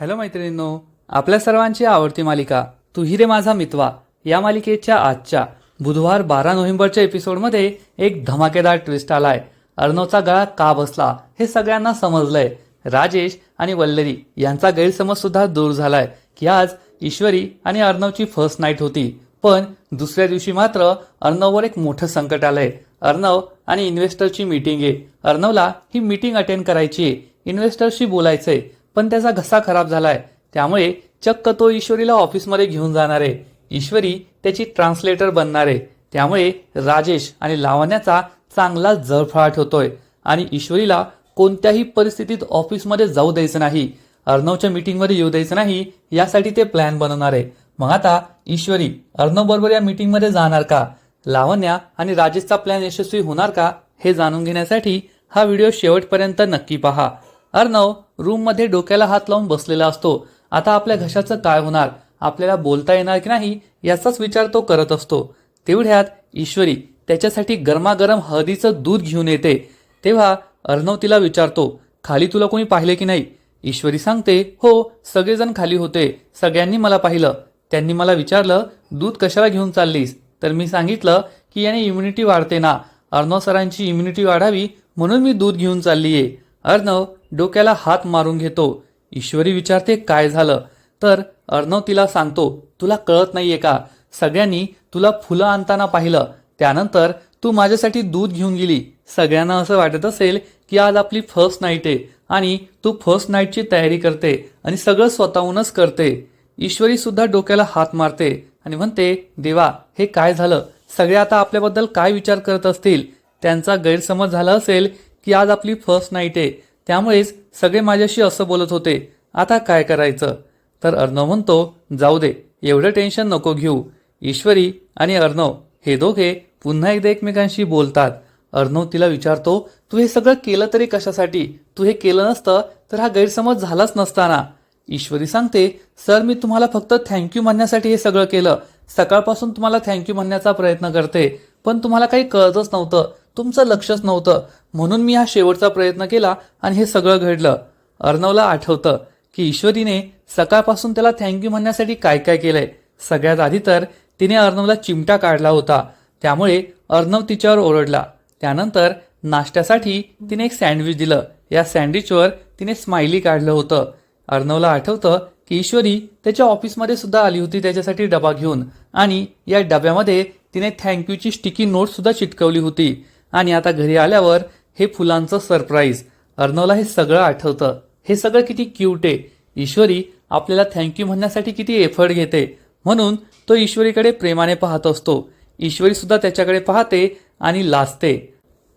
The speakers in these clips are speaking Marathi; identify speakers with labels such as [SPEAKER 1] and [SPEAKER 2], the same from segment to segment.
[SPEAKER 1] हॅलो मैत्रिणींनो आपल्या सर्वांची आवडती मालिका तुही रे माझा मितवा या मालिकेच्या आजच्या बुधवार बारा नोव्हेंबरच्या एपिसोडमध्ये एक धमाकेदार ट्विस्ट आलाय. अर्णवचा गळा का बसला हे सगळ्यांना समजलंय. राजेश आणि वल्लरी यांचा गैरसमज सुद्धा दूर झालाय की आज ईश्वरी आणि अर्णवची फर्स्ट नाईट होती. पण दुसऱ्या दिवशी मात्र अर्णववर एक मोठं संकट आलंय. अर्णव आणि इन्व्हेस्टरची मीटिंग आहे. अर्णवला ही मीटिंग अटेंड करायची आहे. इन्व्हेस्टरशी बोलायचंय. पण त्याचा घसा खराब झालाय. त्यामुळे चक्क तो ईश्वरीला ऑफिसमध्ये घेऊन जाणार आहे. ईश्वरी त्याची ट्रान्सलेटर बनणार आहे. त्यामुळे राजेश आणि लावण्याचा चांगला जळफळाट होतोय. आणि ईश्वरीला कोणत्याही परिस्थितीत ऑफिसमध्ये जाऊ द्यायचं नाही. अर्णवच्या मीटिंगमध्ये येऊ द्यायचं नाही यासाठी ते प्लॅन बनवणार आहे. मग आता ईश्वरी अर्णव बरोबर या मीटिंगमध्ये जाणार का? लावण्या आणि राजेशचा प्लॅन यशस्वी होणार का? हे जाणून घेण्यासाठी हा व्हिडिओ शेवटपर्यंत नक्की पहा. अर्णव रूममध्ये डोक्याला हात लावून बसलेला असतो. आता आपल्या घशाचं काय होणार? आपल्याला बोलता येणार की नाही याचाच विचार तो करत असतो. तेवढ्यात ईश्वरी त्याच्यासाठी गरमागरम हळदीचं दूध घेऊन येते. तेव्हा अर्णव तिला विचारतो खाली तुला कोणी पाहिले की नाही? ईश्वरी सांगते हो सगळेजण खाली होते. सगळ्यांनी मला पाहिलं. त्यांनी मला विचारलं दूध कशाला घेऊन चाललीस? तर मी सांगितलं की याने इम्युनिटी वाढते ना. अर्णव सरांची इम्युनिटी वाढावी म्हणून मी दूध घेऊन चालली आहे अर्णव डोक्याला हात मारून घेतो. ईश्वरी विचारते काय झालं? तर अर्णव तिला सांगतो तुला कळत नाहीये का? सगळ्यांनी तुला फुलं आणताना पाहिलं. त्यानंतर तू माझ्यासाठी दूध घेऊन गेली. सगळ्यांना असं वाटत असेल की आज आपली फर्स्ट नाईट आहे आणि तू फर्स्ट नाईटची तयारी करते आणि सगळं स्वतःहूनच करते. ईश्वरी सुद्धा डोक्याला हात मारते आणि म्हणते देवा हे काय झालं? सगळे आता आपल्याबद्दल काय विचार करत असतील? त्यांचा गैरसमज झाला असेल की आज आपली फर्स्ट नाईट आहे. त्यामुळेच सगळे माझ्याशी असं बोलत होते आता काय करायचं? तर अर्णव म्हणतो जाऊ दे एवढं टेन्शन नको घेऊ. ईश्वरी आणि अर्णव हे दोघे पुन्हा एकदा एकमेकांशी बोलतात. अर्णव तिला विचारतो तू हे सगळं केलं तरी कशासाठी? तू हे केलं नसतं तर हा गैरसमज झालाच नसताना. ईश्वरी सांगते सर मी तुम्हाला फक्त थँक्यू म्हणण्यासाठी हे सगळं केलं. सकाळपासून तुम्हाला थँक्यू म्हणण्याचा प्रयत्न करते पण तुम्हाला काही कळतच नव्हतं. तुमचं लक्षच नव्हतं. म्हणून मी हा शेवटचा प्रयत्न केला आणि हे सगळं घडलं. अर्णवला आठवतं की ईश्वरीने सकाळपासून त्याला थँक्यू म्हणण्यासाठी काय काय केलंय. सगळ्यात आधी तर तिने अर्णवला चिमटा काढला होता. त्यामुळे अर्णव तिच्यावर ओरडला. त्यानंतर नाश्त्यासाठी तिने एक सँडविच दिलं. या सँडविचवर तिने स्माइली काढलं होतं. अर्णवला आठवतं की ईश्वरी त्याच्या ऑफिसमध्ये सुद्धा आली होती त्याच्यासाठी डबा घेऊन. आणि या डब्यामध्ये तिने थँक्यूची स्टिकी नोट सुद्धा चिटकवली होती. आणि आता घरी आल्यावर हे फुलांचं सरप्राईज अर्णवला हे सगळं आठवतं. हे सगळं किती क्यूट आहे. ईश्वरी आपल्याला थँक्यू म्हणण्यासाठी किती एफर्ट घेते. म्हणून तो ईश्वरीकडे प्रेमाने पाहत असतो. ईश्वरी सुद्धा त्याच्याकडे पाहते आणि लाजते.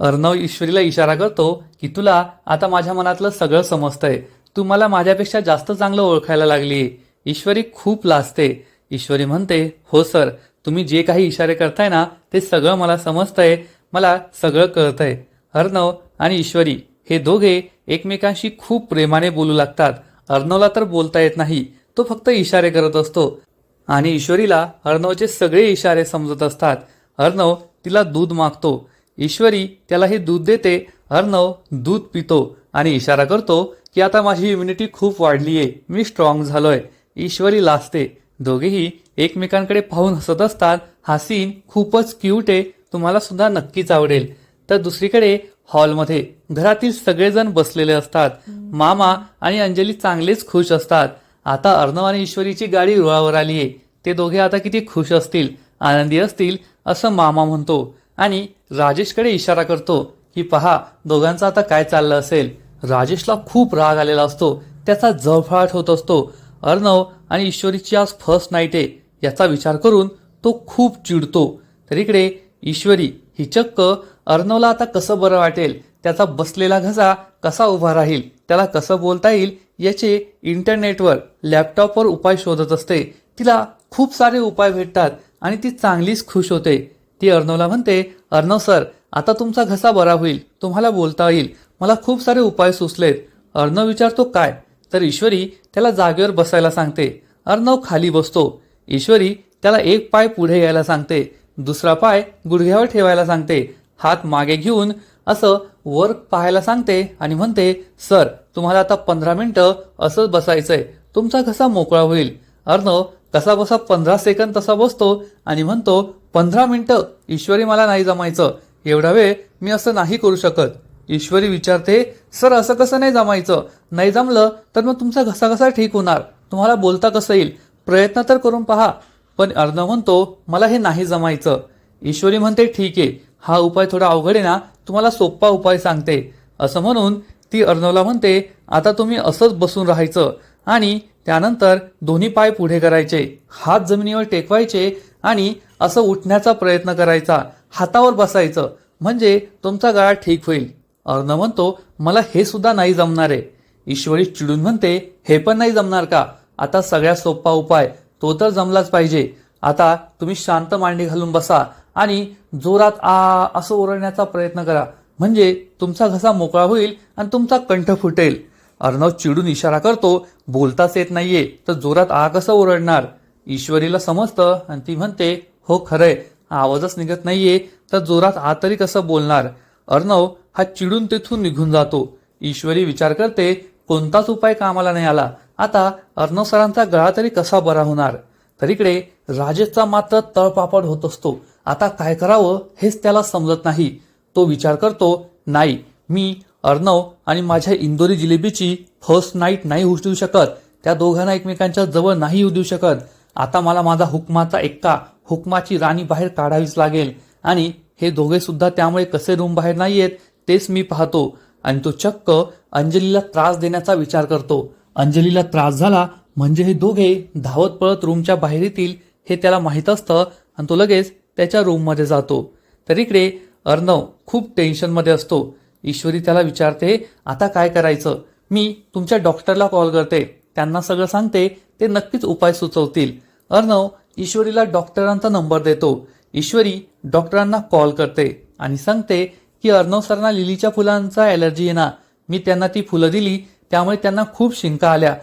[SPEAKER 1] अर्णव ईश्वरीला इशारा करतो की तुला आता माझ्या मनातलं सगळं समजतंय. तू मला माझ्यापेक्षा जास्त चांगलं ओळखायला लागली ईश्वरी खूप लाजते. ईश्वरी म्हणते हो सर. तुम्ही जे काही इशारे करताय ना ते सगळं मला समजतंय. मला सगळं कळतंय. अर्णव आणि ईश्वरी हे दोघे एकमेकांशी खूप प्रेमाने बोलू लागतात. अर्णवला तर बोलता येत नाही. तो फक्त इशारे करत असतो. आणि ईश्वरीला अर्णवचे सगळे इशारे समजत असतात. अर्णव तिला दूध मागतो. ईश्वरी त्याला हे दूध देते. अर्णव दूध पितो आणि इशारा करतो की आता माझी इम्युनिटी खूप वाढली आहे मी स्ट्रॉंग झालोय. ईश्वरी लाजते. दोघेही एकमेकांकडे पाहून हसत असतात. हा सीन खूपच क्यूट आहे. तुम्हाला सुद्धा नक्कीच आवडेल. तर दुसरीकडे हॉलमध्ये घरातील सगळेजण बसलेले असतात. मामा आणि अंजली चांगलेच खुश असतात. आता अर्णव आणि ईश्वरीची गाडी रुळावर आली आहे. ते दोघे आता किती खुश असतील आनंदी असतील असं मामा म्हणतो. आणि राजेशकडे इशारा करतो की पहा दोघांचं आता काय चाललं असेल? राजेशला खूप राग आलेला असतो. त्याचा जळफळाट होत असतो. अर्णव आणि ईश्वरीची आज फर्स्ट नाईट आहे. याचा विचार करून तो खूप चिडतो. तर इकडे ईश्वरी ही चक्क अर्णवला आता कसं बरं वाटेल? त्याचा बसलेला घसा कसा उभा राहील? त्याला कसं बोलता येईल? याचे इंटरनेटवर लॅपटॉपवर उपाय शोधत असते. तिला खूप सारे उपाय भेटतात आणि ती चांगलीच खुश होते. ती अर्णवला म्हणते अर्णव सर आता तुमचा घसा बरा होईल. तुम्हाला बोलता येईल. मला खूप सारे उपाय सुचलेत. अर्णव विचारतो काय? तर ईश्वरी त्याला जागेवर बसायला सांगते. अर्णव खाली बसतो. ईश्वरी त्याला एक पाय पुढे यायला सांगते. दुसरा पाय गुडघ्यावर ठेवायला सांगते. हात मागे घेऊन असं वर पाहायला सांगते आणि म्हणते सर तुम्हाला आता पंधरा मिनिटं असंच बसायचंय. तुमचा घसा मोकळा होईल. अर्णव कसा बसा पंधरा सेकंद तसा बसतो आणि म्हणतो पंधरा मिनिटं? ईश्वरी मला नाही जमायचं. एवढा वेळ मी असं नाही करू शकत. ईश्वरी विचारते सर असं कसं नाही जमायचं? नाही जमलं तर मग तुमचा घसा कसा ठीक होणार? तुम्हाला बोलता कसं येईल? प्रयत्न तर करून पहा. पण अर्णव म्हणतो मला हे नाही जमायचं. ईश्वरी म्हणते ठीक आहे हा उपाय थोडा अवघड आहे ना तुम्हाला सोपा उपाय सांगते. असं म्हणून ती अर्णवला म्हणते आता तुम्ही असंच बसून राहायचं आणि त्यानंतर दोन्ही पाय पुढे करायचे हात जमिनीवर टेकवायचे आणि असं उठण्याचा प्रयत्न करायचा हातावर बसायचं म्हणजे तुमचा गळा ठीक होईल. अर्णव म्हणतो मला हे सुद्धा नाही जमणार आहे. ईश्वरी चिडून म्हणते हे पण नाही जमणार का? आता सगळ्यात सोपा उपाय तो तर जमलाच पाहिजे. आता तुम्ही शांत मांडी घालून बसा आणि जोरात आ असं ओरडण्याचा प्रयत्न करा. म्हणजे तुमचा घसा मोकळा होईल आणि तुमचा कंठ फुटेल. अर्णव चिडून इशारा करतो बोलताच येत नाहीये तर जोरात आ कसं ओरडणार? ईश्वरीला समजतं आणि ती म्हणते हो खरंय. आवाजच निघत नाहीये तर जोरात आ तरी कसं बोलणार? अर्णव हा चिडून तेथून निघून जातो. ईश्वरी विचार करते कोणताच उपाय कामाला नाही आला. आता अर्णव सरांचा गळा तरी कसा बरा होणार? तर इकडे राजेशचा मात्र तळपापड होत असतो. आता काय करावं हेच त्याला समजत नाही. तो विचार करतो नाही मी अर्णव आणि माझ्या इंदोरी जिलेबीची फर्स्ट नाईट नाही उचलू देऊ शकत. त्या दोघांना एकमेकांच्या जवळ नाही येऊ देऊ शकत. आता मला माझा हुकमाचा एक्का हुकमाची राणी बाहेर काढावीच लागेल. आणि हे दोघे सुद्धा त्यामुळे कसे रूम बाहेर नाही आहेत तेच मी पाहतो. आणि तो चक्क अंजलीला त्रास देण्याचा विचार करतो. अंजलीला त्रास झाला म्हणजे हे दोघे धावत पळत रूमच्या बाहेर येतील हे त्याला माहीत असतं आणि तो लगेच त्याच्या रूममध्ये जातो. तर इकडे अर्णव खूप टेन्शनमध्ये असतो. ईश्वरी त्याला विचारते आता काय करायचं? मी तुमच्या डॉक्टरला कॉल करते. त्यांना सगळं सांगते. ते नक्कीच उपाय सुचवतील. अर्णव ईश्वरीला डॉक्टरांचा नंबर देतो. ईश्वरी डॉक्टरांना कॉल करते आणि सांगते की अर्णव सरांना लिलीच्या फुलांचा ॲलर्जी आहे ना. मी त्यांना ती फुलं दिली. त्यामुळे त्यांना खूप शिंका आल्या.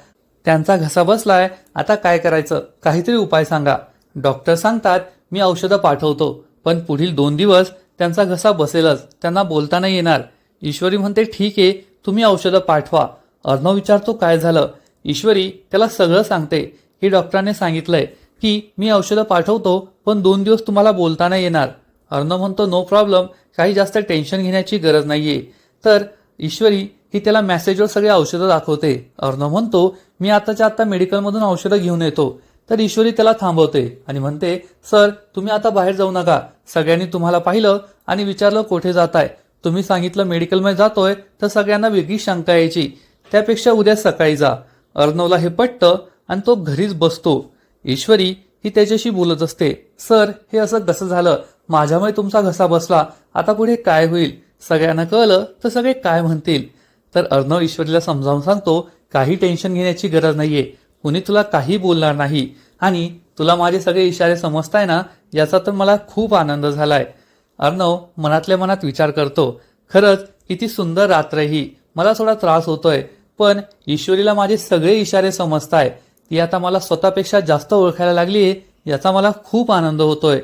[SPEAKER 1] त्यांचा घसा बसलाय आता काय करायचं? काहीतरी उपाय सांगा. डॉक्टर सांगतात मी औषधं पाठवतो पण पुढील दोन दिवस त्यांचा घसा बसेलच त्यांना बोलता नाही येणार. ईश्वरी म्हणते ठीक आहे तुम्ही औषधं पाठवा. अर्णव विचारतो काय झालं? ईश्वरी त्याला सगळं सांगते. की डॉक्टरांनी सांगितलंय की मी औषधं पाठवतो पण दोन दिवस तुम्हाला बोलता नाही येणार. अर्णव म्हणतो नो प्रॉब्लेम काही जास्त टेन्शन घेण्याची गरज नाहीये. तर ईश्वरी ही त्याला मेसेजवर सगळे औषधं दाखवते. अर्णव म्हणतो मी आताच्या आता मेडिकलमधून औषधं घेऊन येतो. तर ईश्वरी त्याला थांबवते आणि म्हणते सर तुम्ही आता बाहेर जाऊ नका. सगळ्यांनी तुम्हाला पाहिलं आणि विचारलं कुठे जाताय. तुम्ही सांगितलं मेडिकलमध्ये जातोय तर सगळ्यांना वेगळी शंका यायची. त्यापेक्षा उद्या सकाळी जा. अर्णवला हे पटतं आणि तो घरीच बसतो. ईश्वरी ही त्याच्याशी बोलत असते सर हे असं कसं झालं? माझ्यामुळे तुमचा घसा बसला. आता पुढे काय होईल? सगळ्यांना कळलं तर सगळे काय म्हणतील? तर अर्णव ईश्वरीला समजावून सांगतो काही टेन्शन घेण्याची गरज नाहीये. कुणी तुला काही बोलणार नाही. आणि तुला माझे सगळे इशारे समजताय ना याचा तर मला खूप आनंद झालाय. अर्णव मनातल्या मनात विचार करतो खरंच किती सुंदर रात्र ही. मला थोडा त्रास होतोय पण ईश्वरीला माझे सगळे इशारे समजताय. ती आता मला स्वतःपेक्षा जास्त ओळखायला लागलीये याचा मला खूप आनंद होतोय.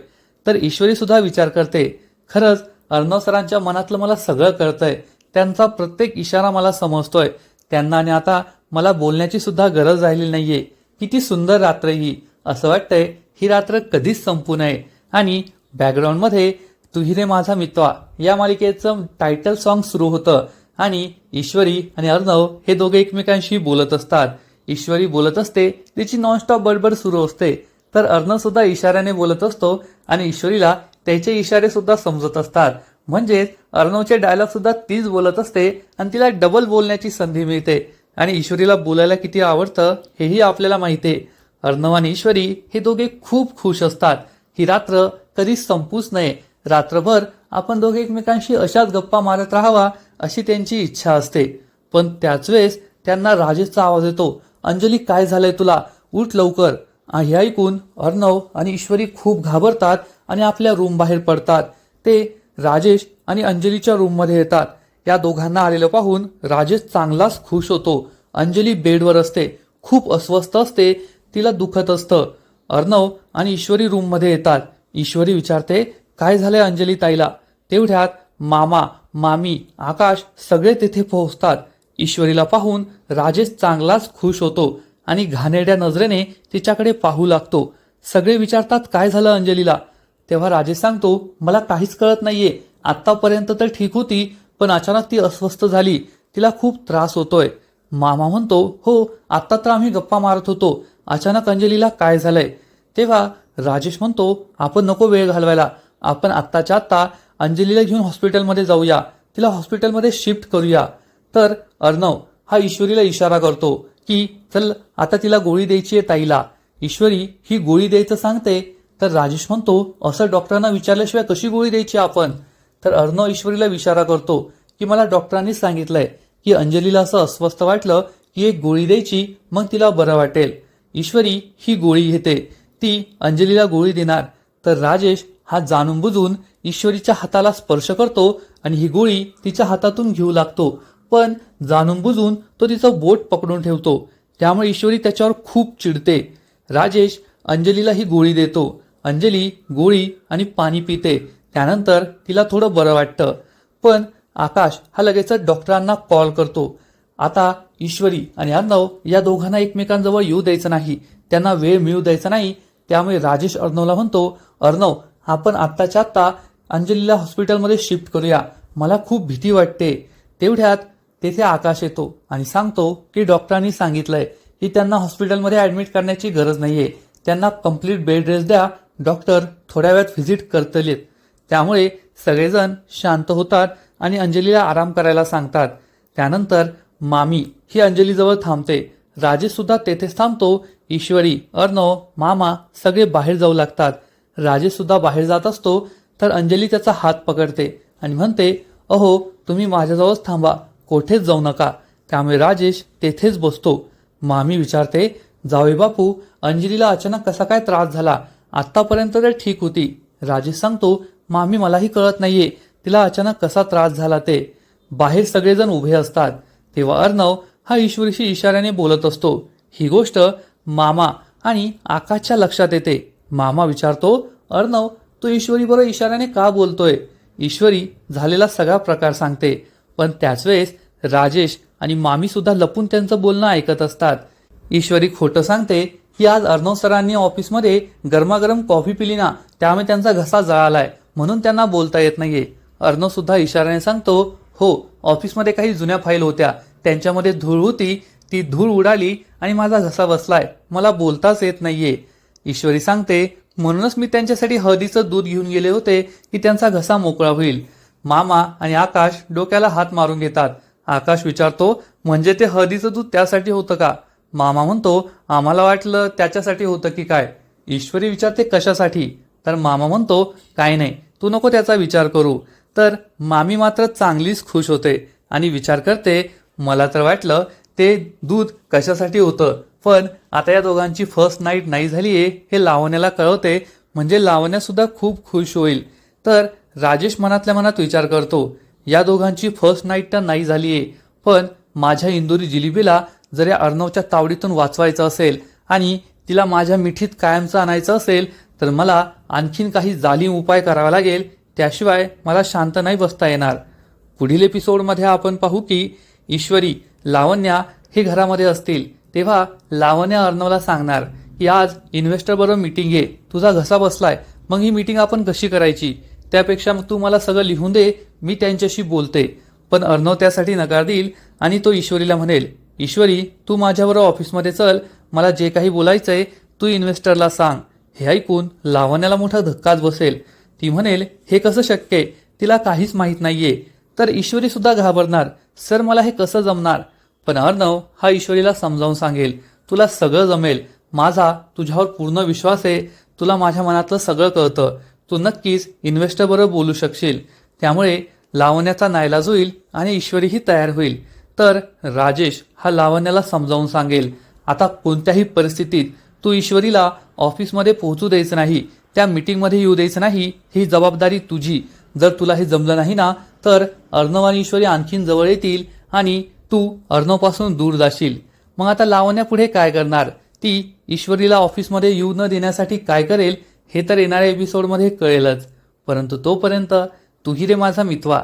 [SPEAKER 1] तर ईश्वरी सुद्धा विचार करते खरंच अर्णव सरांच्या मनातलं मला सगळं कळतंय. त्यांचा प्रत्येक इशारा मला समजतोय. त्यांना आणि आता मला बोलण्याची सुद्धा गरज राहिली नाहीये. किती सुंदर रात्र ही. असं वाटतंय ही रात्र कधीच संपू नये. आणि बॅकग्राऊंडमध्ये तुही रे माझा मित्वा या मालिकेचं टायटल सॉन्ग सुरू होतं. आणि ईश्वरी आणि अर्णव हे दोघे एकमेकांशी बोलत असतात. ईश्वरी बोलत असते तिची नॉनस्टॉप बडबड सुरू असते. तर अर्णव सुद्धा इशाऱ्याने बोलत असतो आणि ईश्वरीला त्याचे इशारे सुद्धा समजत असतात. म्हणजेच अर्णवचे डायलॉग सुद्धा तीच बोलत असते आणि तिला डबल बोलण्याची संधी मिळते. आणि ईश्वरीला बोलायला किती आवडतं हेही आपल्याला माहिती आहे. अर्णव आणि ईश्वरी हे दोघे खूप खुश असतात. ही रात्र कधी संपूच नये. रात्रभर आपण दोघे एकमेकांशी अशाच गप्पा मारत राहावा अशी त्यांची इच्छा असते. पण त्याच वेळेस त्यांना राजेशचा आवाज येतो. अंजली काय झालंय तुला? उठ लवकर. हे ऐकून अर्णव आणि ईश्वरी खूप घाबरतात आणि आपल्या रूम बाहेर पडतात. ते राजेश आणि अंजलीच्या रूममध्ये येतात. या दोघांना आलेलं पाहून राजेश चांगलाच खुश होतो. अंजली बेडवर असते. खूप अस्वस्थ असते. तिला दुखत असतं. अर्णव आणि ईश्वरी रूममध्ये येतात. ईश्वरी विचारते काय झालंय अंजली ताईला? तेवढ्यात मामा मामी आकाश सगळे तेथे पोहोचतात. ईश्वरीला पाहून राजेश चांगलाच खुश होतो आणि घाणेरड्या नजरेने तिच्याकडे पाहू लागतो. सगळे विचारतात काय झालं अंजलीला? तेव्हा राजेश सांगतो मला काहीच कळत नाहीये. आतापर्यंत तर ठीक होती पण अचानक ती अस्वस्थ झाली. तिला खूप त्रास होतोय. मामा म्हणतो हो आत्ता तर आम्ही गप्पा मारत होतो. अचानक अंजलीला काय झालंय? तेव्हा राजेश म्हणतो आपण नको वेळ घालवायला. आपण आत्ताच्या आत्ता अंजलीला घेऊन हॉस्पिटलमध्ये जाऊया. तिला हॉस्पिटलमध्ये शिफ्ट करूया. तर अर्णव हा ईश्वरीला इशारा करतो की चल आता तिला गोळी द्यायची आहे ताईला. ईश्वरी ही गोळी द्यायचं सांगते तर राजेश म्हणतो असं डॉक्टरांना विचारल्याशिवाय कशी गोळी द्यायची आपण? तर अर्णव ईश्वरीला इशारा करतो की मला डॉक्टरांनी सांगितलंय की अंजलीला असं अस्वस्थ वाटलं की एक गोळी द्यायची मग तिला बरं वाटेल. ईश्वरी ही गोळी घेते. ती अंजलीला गोळी देणार. तर राजेश हा जाणून बुजून ईश्वरीच्या हाताला स्पर्श करतो आणि ही गोळी तिच्या हातातून घेऊ लागतो. पण जाणून बुजून तो तिचं बोट पकडून ठेवतो. त्यामुळे ईश्वरी त्याच्यावर खूप चिडते. राजेश अंजलीला ही गोळी देतो. अंजली गोळी आणि पाणी पिते. त्यानंतर तिला थोडं बरं वाटतं. पण आकाश हा लगेचच डॉक्टरांना कॉल करतो. आता ईश्वरी आणि अर्णव या दोघांना एकमेकांजवळ येऊ द्यायचं नाही. त्यांना वेळ मिळू द्यायचा नाही. त्यामुळे राजेश अर्णवला म्हणतो अर्णव आपण आत्ताच्या आत्ता अंजलीला हॉस्पिटलमध्ये शिफ्ट करूया. मला खूप भीती वाटते. तेवढ्यात तेथे आकाश येतो आणि सांगतो की डॉक्टरांनी सांगितलंय की त्यांना हॉस्पिटलमध्ये ऍडमिट करण्याची गरज नाहीये. त्यांना कंप्लीट बेड रेस्ट द्या डॉक्टर थोड्या वेळात व्हिजिट करतलेत. त्यामुळे सगळेजण शांत होतात आणि अंजलीला आराम करायला सांगतात. त्यानंतर मामी ही अंजलीजवळ थांबते. राजेशसुद्धा तेथेच थांबतो. ईश्वरी अर्णव मामा सगळे बाहेर जाऊ लागतात. राजेशसुद्धा बाहेर जात असतो तर अंजली त्याचा हात पकडते आणि म्हणते अहो तुम्ही माझ्याजवळच थांबा. कोठेच जाऊ नका. त्यामुळे राजेश तेथेच बसतो. मामी विचारते जावे बापू अंजलीला अचानक कसा काय त्रास झाला? आत्तापर्यंत तर ठीक होती. राजेश सांगतो मामी मलाही कळत नाहीये. तिला अचानक कसा त्रास झाला ते. बाहेर सगळेजण उभे असतात. तेव्हा अर्णव हा ईश्वरीशी इशाऱ्याने बोलत असतो. ही गोष्ट मामा आणि आकाशच्या लक्षात येते. मामा विचारतो अर्णव तो ईश्वरी बरोबर इशाऱ्याने का बोलतोय? ईश्वरी झालेला सगळा प्रकार सांगते. पण त्याच वेळेस राजेश आणि मामी सुद्धा लपून त्यांचं बोलणं ऐकत असतात. ईश्वरी खोटं सांगते की आज अर्णव सरांनी ऑफिसमध्ये गरमागरम कॉफी पिली ना त्यामुळे त्यांचा घसा जळालाय. म्हणून त्यांना बोलता येत नाहीये. अर्णव सुद्धा इशाऱ्याने सांगतो हो ऑफिसमध्ये काही जुन्या फाईल होत्या. त्यांच्यामध्ये धूळ होती. ती धूळ उडाली आणि माझा घसा बसलाय. मला बोलताच येत नाहीये. ईश्वरी सांगते म्हणूनच मी त्यांच्यासाठी हळदीचं दूध घेऊन गेले होते की त्यांचा घसा मोकळा होईल. मामा आणि आकाश डोक्याला हात मारून घेतात. आकाश विचारतो म्हणजे ते हळदीचं दूध त्यासाठी होतं का? मामा म्हणतो आम्हाला वाटलं त्याच्यासाठी होतं की काय? ईश्वरी विचारते कशासाठी? तर मामा म्हणतो काय नाही तू नको त्याचा विचार करू. तर मामी मात्र चांगलीच खुश होते आणि विचार करते मला तर वाटलं ते दूध कशासाठी होतं? पण आता या दोघांची फर्स्ट नाईट नाही झाली आहे हे लावण्याला कळवते म्हणजे लावण्यासुद्धा खूप खुश होईल. तर राजेश मनातल्या मनात विचार करतो या दोघांची फर्स्ट नाईट तर नाही झाली आहे पण माझ्या इंदोरी जिलिबीला जर या अर्णवच्या तावडीतून वाचवायचं असेल आणि तिला माझ्या मिठीत कायमचं आणायचं असेल तर मला आणखीन काही जालीम उपाय करावा लागेल. त्याशिवाय मला शांत नाही बसता येणार. पुढील एपिसोडमध्ये आपण पाहू की ईश्वरी लावण्या हे घरामध्ये असतील. तेव्हा लावण्या अर्णवला सांगणार की आज इन्व्हेस्टरबरोबर मीटिंग आहे. तुझा घसा बसलाय. मग ही मीटिंग आपण कशी करायची? त्यापेक्षा मग तू मला सगळं लिहून दे. मी त्यांच्याशी बोलते. पण अर्णव त्यासाठी नकार देईल आणि तो ईश्वरीला म्हणेल ईश्वरी तू माझ्याबरोबर ऑफिसमध्ये चल. मला जे काही बोलायचं आहे तू इन्व्हेस्टरला सांग. हे ऐकून लावण्याला मोठा धक्काच बसेल. ती म्हणेल हे कसं शक्य आहे? तिला काहीच माहीत नाहीये. तर ईश्वरीसुद्धा घाबरणार. सर मला हे कसं जमणार? पण अर्णव हा ईश्वरीला समजावून सांगेल तुला सगळं जमेल. माझा तुझ्यावर पूर्ण विश्वास आहे. तुला माझ्या मनातलं सगळं कळतं. तू नक्कीच इन्व्हेस्टरबरोबर बोलू शकशील. त्यामुळे लावण्याचा नायलाज होईल आणि ईश्वरीही तयार होईल. तर राजेश हा लावण्याला समजावून सांगेल आता कोणत्याही परिस्थितीत तू ईश्वरीला ऑफिसमध्ये पोहोचू द्यायचं नाही त्या मीटिंगमध्ये येऊ द्यायचं नाही ही जबाबदारी तुझी. जर तुला हे जमलं नाही ना तर अर्णव आणि ईश्वरी आणखीन जवळ येतील आणि तू अर्णवपासून दूर जाशील. मग आता लावण्या पुढे काय करणार? ती ईश्वरीला ऑफिसमध्ये येऊ न देण्यासाठी काय करेल हे तर येणाऱ्या एपिसोडमध्ये कळेलच. परंतु तोपर्यंत तुही रे माझा मितवा